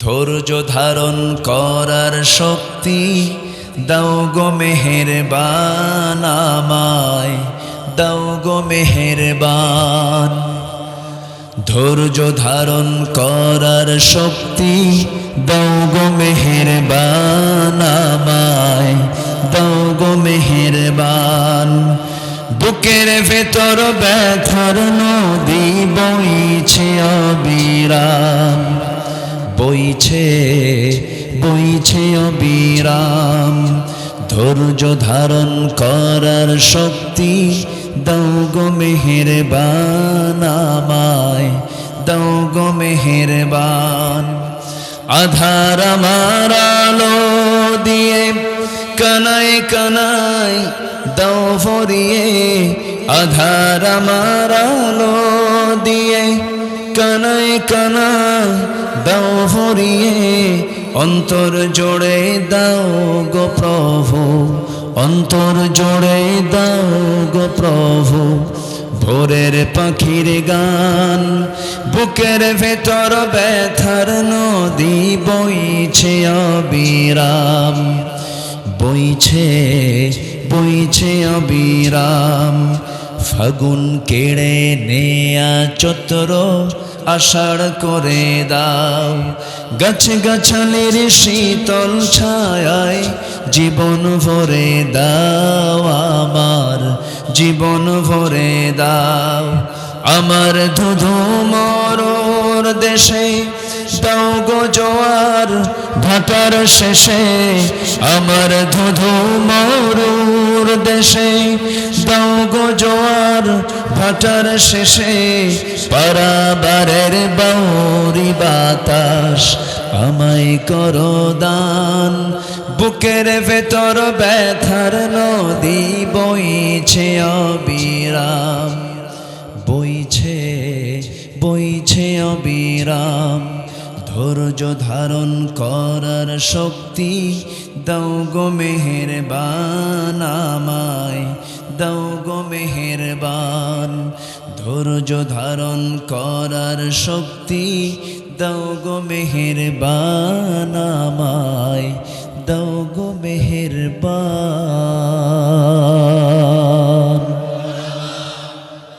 ধৈর্য ধারণ করার শক্তি দাও গো মেহের বানামায় দাও গো মেহের বান ধৈর্য ধারণ করার শক্তি দাও গো মেহের বানামায় দাও গো মেহের বান বুকের ভেতর ব্যথার নদী বইছে অবিরাম। বইছে বইছে অবিরাম। ধৈর্য ধারণ করার শক্তি দাও গো মেহের বানামায় দাও গো মেহের বান আধার আমার আলো দিয়ে কানাই কানাই দাও ভরিয়ে, আধার আমার আলো দিয়ে কানাই কানাই ভরিয়ে অন্তর জোড়ে দাও গো প্রভু, অন্তর জোড়ে দাও গো প্রভু। ভোরের পাখির গান, বুকের ভেতর ব্যথার নদী বইছে অবিরাম। বইছে বইছে অবিরাম। ফাগুন কেড়ে নেয়া চত্র আষাঢ় করে দাও। গাছ গাছালির শীতল ছায় জীবন ভরে দাও আমার, জীবন ভরে দাও। আমার ধুধু মরর দেশে, দাও গো জোয়ার ভাটার শেষে। আমার ধুধু মরুর দেশে ভাটার শেষে পারাবারের বাউরি বাতাস আমায় করো দান। বুকের ভেতর ব্যথার নদী বইছে অবিরাম। বইছে বইছে অবিরাম। ধৈর্য ধারণ করার শক্তি দাও গো মেহের বানামায় দাও গো মেহের বান ধৈর্য ধারণ করার শক্তি দাও গো আমায় দৌগ মেহেরবান।